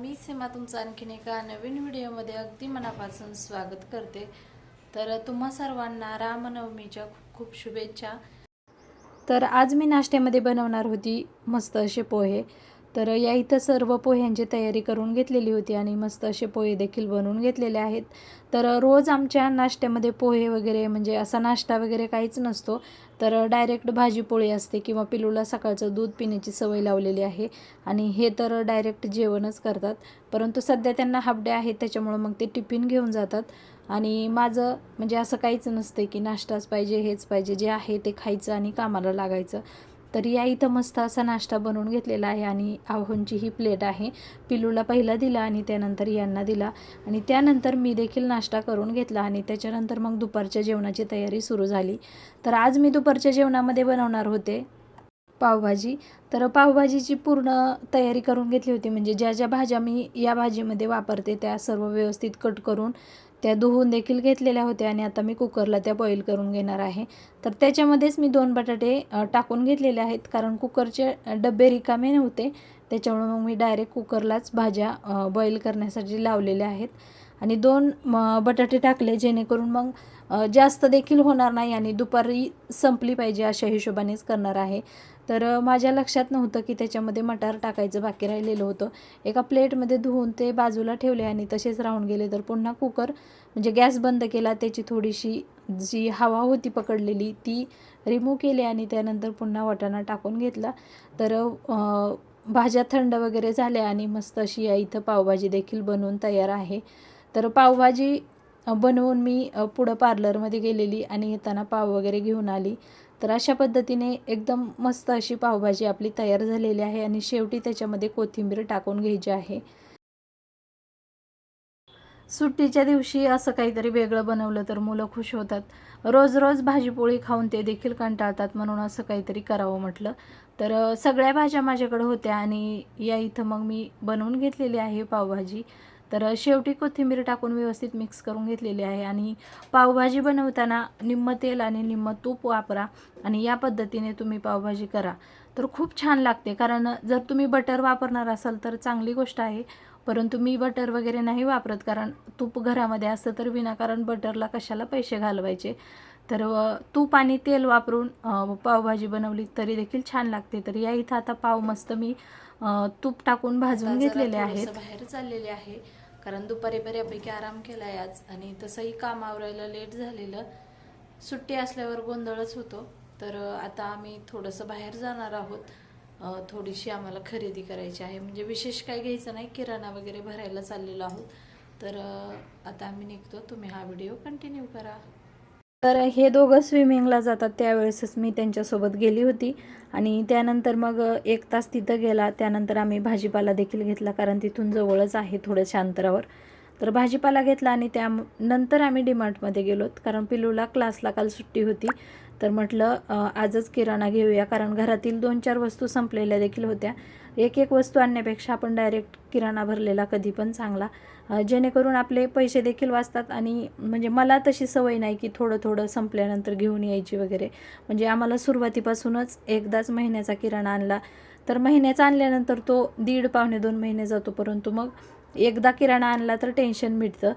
मी सीमा तुमचं आणखीन एका नवीन व्हिडिओमध्ये अगदी मनापासून स्वागत करते. तर तुम्हा सर्वांना रामनवमीच्या खूप खूप शुभेच्छा. तर आज मी नाश्त्यामध्ये बनवणार होती मस्त असे पोहे. तर या इथं सर्व पोह्यांची तयारी करून घेतलेली होती आणि मस्त असे पोहे देखील बनवून घेतलेले आहेत. तर रोज आमच्या नाश्त्यामध्ये पोहे वगैरे म्हणजे असा नाश्ता वगैरे काहीच नसतो. तर डायरेक्ट भाजी पोळी असते किंवा पिलूला सकाळचं दूध पिण्याची सवय लावलेली आहे आणि हे तर डायरेक्ट जेवणच करतात. परंतु सध्या त्यांना हाफ डे आहे त्याच्यामुळं मग ते टिफिन घेऊन जातात. आणि माझं म्हणजे असं काहीच नसतं की नाश्ताच पाहिजे हेच पाहिजे जे आहे ते खायचं आणि कामाला लागायचं. तर या इथं मस्त असा नाश्ता बनवून घेतलेला आहे आणि आहोंची ही प्लेट आहे. पिलूला पहिला दिला आणि त्यानंतर यांना दिला. आणि त्यानंतर मी देखील नाश्ता करून घेतला आणि त्याच्यानंतर मग दुपारच्या जेवणाची तयारी सुरू झाली. तर आज मी दुपारच्या जेवणामध्ये बनवणार होते पावभाजी. तर पावभाजीची पूर्ण तयारी करून घेतली होती. म्हणजे ज्या ज्या भाज्या मी या भाजीमध्ये वापरते त्या सर्व व्यवस्थित कट करून त्या धुवून देखील घेतलेल्या होत्या आणि आता मी कुकरला त्या बॉईल करून घेणार आहे. तर त्याच्यामध्येच मी दोन बटाटे टाकून घेतलेले आहेत. कारण कुकरचे डबे रिकामे नव्हते. त्याच्यामुळे मग मी डायरेक्ट कुकरलाच भाज्या बॉईल करण्यासाठी लावलेल्या आहेत. आणि दोन म, बटाटे टाकले जेणेकरून मग जास्त देखील होणार नाही आणि दुपारी संपली पाहिजे अशा हिशोबानेच करणार आहे. तर माझ्या लक्षात नव्हतं की त्याच्यामध्ये मटार टाकायचं बाकी राहिलेलं होतं. एका प्लेटमध्ये धुवून ते बाजूला ठेवले आणि तसेच राहून गेले. तर पुन्हा कुकर म्हणजे गॅस बंद केला त्याची थोडीशी जी हवा होती पकडलेली ती रिमूव्ह केली आणि त्यानंतर पुन्हा वाटाणा टाकून घेतला. तर भाज्या थंड वगैरे झाल्या आणि मस्त अशी या इथं पावभाजी देखील बनवून तयार आहे. तर पावभाजी बनवून मी पुढं पार्लरमध्ये गेलेली आणि येताना पाव वगैरे घेऊन आली. तर अशा पद्धतीने एकदम मस्त अशी पावभाजी आपली तयार झालेली आहे आणि शेवटी त्याच्यामध्ये कोथिंबीर टाकून घ्यायची आहे. सुट्टीच्या दिवशी असं काहीतरी वेगळं बनवलं तर मुलं खुश होतात. रोज रोज भाजीपोळी खाऊन ते देखील कंटाळतात म्हणून असं काहीतरी करावं म्हटलं. तर सगळ्या भाज्या माझ्याकडे होत्या आणि या इथं मग मी बनवून घेतलेली आहे पावभाजी. तर शेवटी कोथिंबीर टाकून व्यवस्थित मिक्स करून घेतलेली आहे आणि पावभाजी बनवताना निम्म तेल आणि निम्म तूप वापरा आणि या पद्धतीने तुम्ही पावभाजी करा. तर खूप छान लागते कारण जर तुम्ही बटर वापरणार असाल तर चांगली गोष्ट आहे परंतु मी बटर वगैरे नाही वापरत कारण तूप घरामध्ये असतं तर विनाकारण बटरला कशाला पैसे घालवायचे? तर तूप आणि तेल वापरून पावभाजी बनवली तरी देखील छान लागते. तर या इथं आता पाव मस्त मी तूप टाकून भाजून घेतलेले आहेत. बाहेर चाललेले आहे. कारण दुपारी बऱ्यापैकी आराम केला आहे आज आणि तसंही काम आवरायला लेट झालेलं. सुट्टी असल्यावर गोंधळच होतो. तर आता आम्ही थोडंसं बाहेर जाणार आहोत. थोडीशी आम्हाला खरेदी करायची आहे. म्हणजे विशेष काय घ्यायचं नाही. किराणा वगैरे भरायला चाललेलो आहोत. तर आता आम्ही निघतो. तुम्ही हा व्हिडिओ कंटिन्यू करा. तर हे दोघं स्विमिंगला जातात त्यावेळेसच मी त्यांच्यासोबत गेली होती. आणि त्यानंतर मग एक तास तिथं गेला. त्यानंतर आम्ही भाजीपाला देखील घेतला कारण तिथून जवळच आहे थोड्याशा अंतरावर. तर भाजीपाला घेतला आणि त्या नंतर आम्ही डीमार्टमध्ये गेलो कारण पिलूला क्लासला काल सुट्टी होती. तर म्हटलं आजच किराणा घेऊया कारण घरातील दोन चार वस्तू संपलेल्या देखील होत्या. एक एक वस्तू आणण्यापेक्षा आपण डायरेक्ट किराणा भरलेला कधी पण चांगला. जेणेकरून आपले पैसे देखील वाचतात आणि म्हणजे मला तशी सवय नाही की थोडं थोडं संपल्यानंतर घेऊन यायची वगैरे. म्हणजे आम्हाला सुरुवातीपासूनच एकदाच महिन्याचा किराणा आणला. तर महिन्याचा आणल्यानंतर तो दीड पावणे दोन महिने जातो परंतु मग एकदा किराणा आणला तर टेन्शन मिटतं.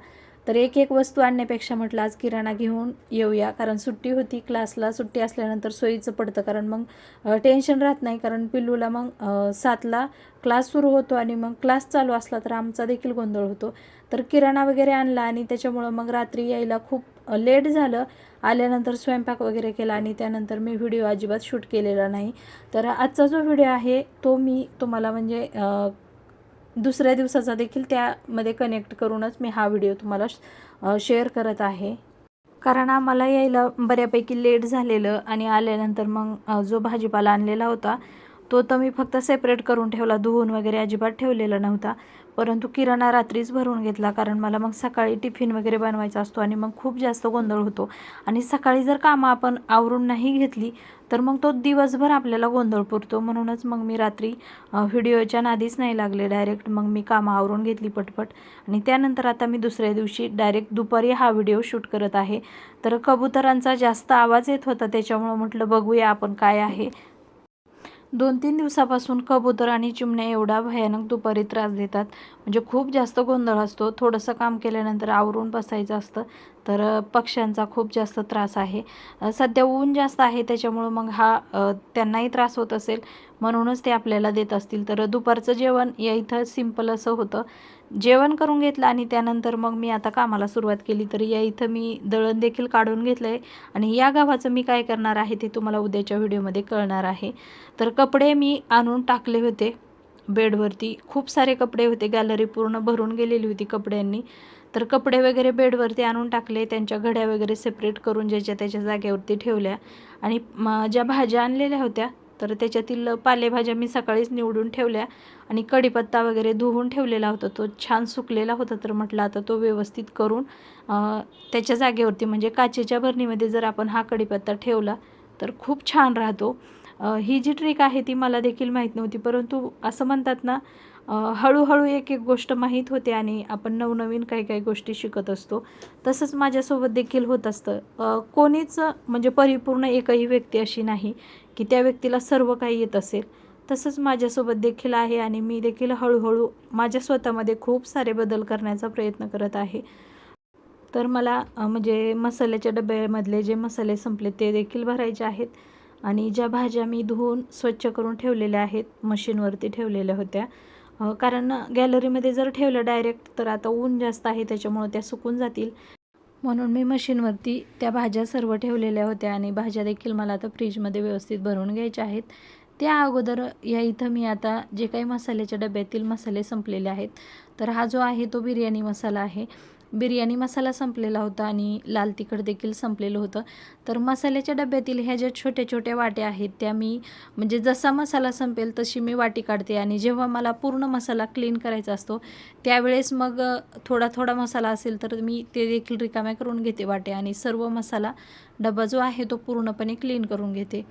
तर एक एक वस्तू आणण्यापेक्षा म्हटलं आज किराणा घेऊन येऊया. कारण सुट्टी होती क्लासला सुट्टी असल्यानंतर सोयीचं पडतं. कारण मग टेन्शन राहत नाही. कारण पिल्लूला मग सातला क्लास सुरू होतो आणि मग क्लास चालू असला तर आमचा देखील गोंधळ होतो. तर किराणा वगैरे आणला आणि त्याच्यामुळं मग रात्री यायला खूप लेट झालं. आल्यानंतर स्वयंपाक वगैरे केला आणि त्यानंतर मी व्हिडिओ अजिबात शूट केलेला नाही. तर आजचा जो व्हिडिओ आहे तो मी तुम्हाला म्हणजे दुसऱ्या दिवसाचा देखील त्यामध्ये कनेक्ट करूनच मी हा व्हिडिओ तुम्हाला शेअर करत आहे. कारण आम्हाला यायला बऱ्यापैकी लेट झालेलं आणि आल्यानंतर मग जो भाजीपाला आणलेला होता तो तर मी फक्त सेपरेट करून ठेवला. धुवून वगैरे अजिबात ठेवलेला नव्हता. परंतु किराणा रात्रीच भरून घेतला कारण मला मग सकाळी टिफिन वगैरे बनवायचा असतो आणि मग खूप जास्त गोंधळ होतो. आणि सकाळी जर कामं आपण आवरून नाही घेतली तर मग तो दिवसभर आपल्याला गोंधळ पुरतो. म्हणूनच मग मी रात्री व्हिडिओच्या नादीच नाही लागले. डायरेक्ट मग मी कामं आवरून घेतली पटपट. आणि त्यानंतर आता मी दुसऱ्या दिवशी डायरेक्ट दुपारी हा व्हिडिओ शूट करत आहे. तर कबुतरांचा जास्त आवाज येत होता त्याच्यामुळं म्हटलं बघूया आपण काय आहे. दोन तीन दिवसापासून कबूतर आणि चिमण्या एवढा भयानक दुपारी त्रास देतात. म्हणजे खूप जास्त गोंधळ असतो. थोडंसं काम केल्यानंतर आवरून बसायचं असतं. तर पक्ष्यांचा खूप जास्त त्रास आहे. सध्या ऊन जास्त आहे त्याच्यामुळं मग हा त्यांनाही त्रास होत असेल. म्हणूनच ते आपल्याला देत असतील. तर दुपारचं जेवण या इथं सिंपल असं होतं. जेवण करून घेतलं आणि त्यानंतर मग मी आता कामाला सुरुवात केली. तर या इथं मी दळण देखील काढून घेतलं आहे आणि या गावाचं मी काय करणार आहे ते तुम्हाला उद्याच्या व्हिडिओमध्ये कळणार आहे. तर कपडे मी आणून टाकले होते. बेडवरती खूप सारे कपडे होते. गॅलरी पूर्ण भरून गेलेली होती कपड्यांनी. तर कपडे वगैरे बेडवरती आणून टाकले त्यांच्या घड्या वगैरे सेपरेट करून ज्याच्या त्याच्या जागेवरती ठेवल्या. आणि ज्या भाज्या आणलेल्या होत्या तर त्याच्यातील पालेभाज्या मी सकाळीच निवडून ठेवल्या आणि कढीपत्ता वगैरे धुवून ठेवलेला होता. तो छान सुकलेला होता तर म्हटलं आता तो व्यवस्थित करून त्याच्या जागेवरती म्हणजे काचेच्या भरणीमध्ये जर आपण हा कढीपत्ता ठेवला तर खूप छान राहतो. ही जी ट्रिक आहे ती मला देखील माहीत नव्हती परंतु असं म्हणतात ना हळूहळू एक एक गोष्ट माहीत होते आणि आपण नवनवीन काही काही गोष्टी शिकत असतो. तसंच माझ्यासोबत देखील होत असतं. कोणीच म्हणजे परिपूर्ण एकही व्यक्ती अशी नाही की त्या व्यक्तीला सर्व काही येत असेल. तसंच माझ्यासोबत देखील आहे आणि मी देखील हळूहळू माझ्या स्वतःमध्ये खूप सारे बदल करण्याचा प्रयत्न करत आहे. तर मला म्हणजे मसाल्याच्या डब्यामधले जे मसाले संपले ते देखील भरायचे आहेत. आणि ज्या भाज्या मी धुवून स्वच्छ करून ठेवलेल्या आहेत मशीनवरती ठेवलेल्या होत्या कारण गॅलरीमध्ये जर ठेवलं डायरेक्ट तर आता ऊन जास्त आहे त्याच्यामुळं त्या सुकून जातील. म्हणून मी मशीनवरती त्या भाज्या सर्व ठेवलेल्या होत्या आणि भाज्या देखील मला आता फ्रीजमध्ये व्यवस्थित भरून घ्यायच्या आहेत. त्या अगोदर या इथं मी आता जे काही मसाल्याच्या डब्यातील मसाले संपलेले आहेत तर हा जो आहे तो बिर्याणी मसाला आहे. बिर्याणी मसाला संपलेला होता आणि लाल तिखट देखील संपलेलं होतं. तर मसाल्याच्या डब्यातील ह्या ज्या छोट्या छोट्या वाट्या आहेत त्या मी म्हणजे जसा मसाला संपेल तशी मी वाटी काढते आणि जेव्हा मला पूर्ण मसाला क्लीन करायचा असतो त्यावेळेस मग थोडा थोडा मसाला असेल तर मी ते देखील रिकाम्या करून घेते वाटे आणि सर्व मसाला डबा जो आहे तो पूर्णपणे क्लीन करून घेते.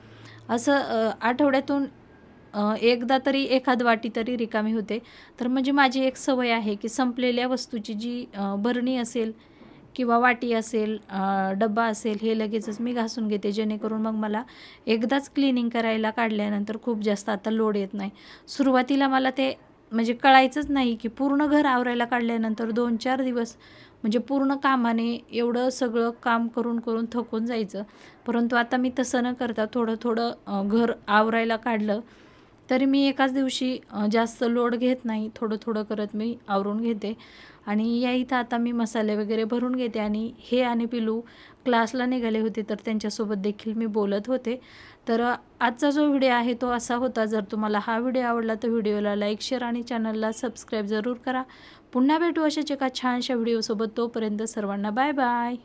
असं आठवड्यातून अ, एकदा तरी एखाद वाटी तरी रिकामी होते. तर म्हणजे माझी एक सवय आहे की संपलेल्या वस्तूची जी अ, भरणी असेल किंवा वाटी असेल अ, डब्बा असेल हे लगेचच मी घासून घेते. जेणेकरून मग मला एकदाच क्लिनिंग करायला काढल्यानंतर खूप जास्त आता लोड येत नाही. सुरुवातीला मला ते म्हणजे कळायचंच नाही की पूर्ण घर आवरायला काढल्यानंतर दोन चार दिवस म्हणजे पूर्ण कामाने एवढं सगळं काम करून करून थकून जायचं. परंतु आता मी तसं न करता थोडं थोडं अ, घर आवरायला काढलं. तरी मी एकाच दिवशी जास्त लोड घेत नाही. थोडं थोडं करत मी आवरून घेते. आणि या इथं आता मी मसाले वगैरे भरून घेते आणि हे आणि पिलू क्लासला निघाले होते तर त्यांच्यासोबत देखील मी बोलत होते. तर आजचा जो व्हिडिओ आहे तो असा होता. जर तुम्हाला हा व्हिडिओ आवडला तर व्हिडिओला लाईक शेअर आणि चॅनलला सबस्क्राईब जरूर करा. पुन्हा भेटू अशाच एका छानशा व्हिडिओसोबत. तोपर्यंत सर्वांना बाय बाय.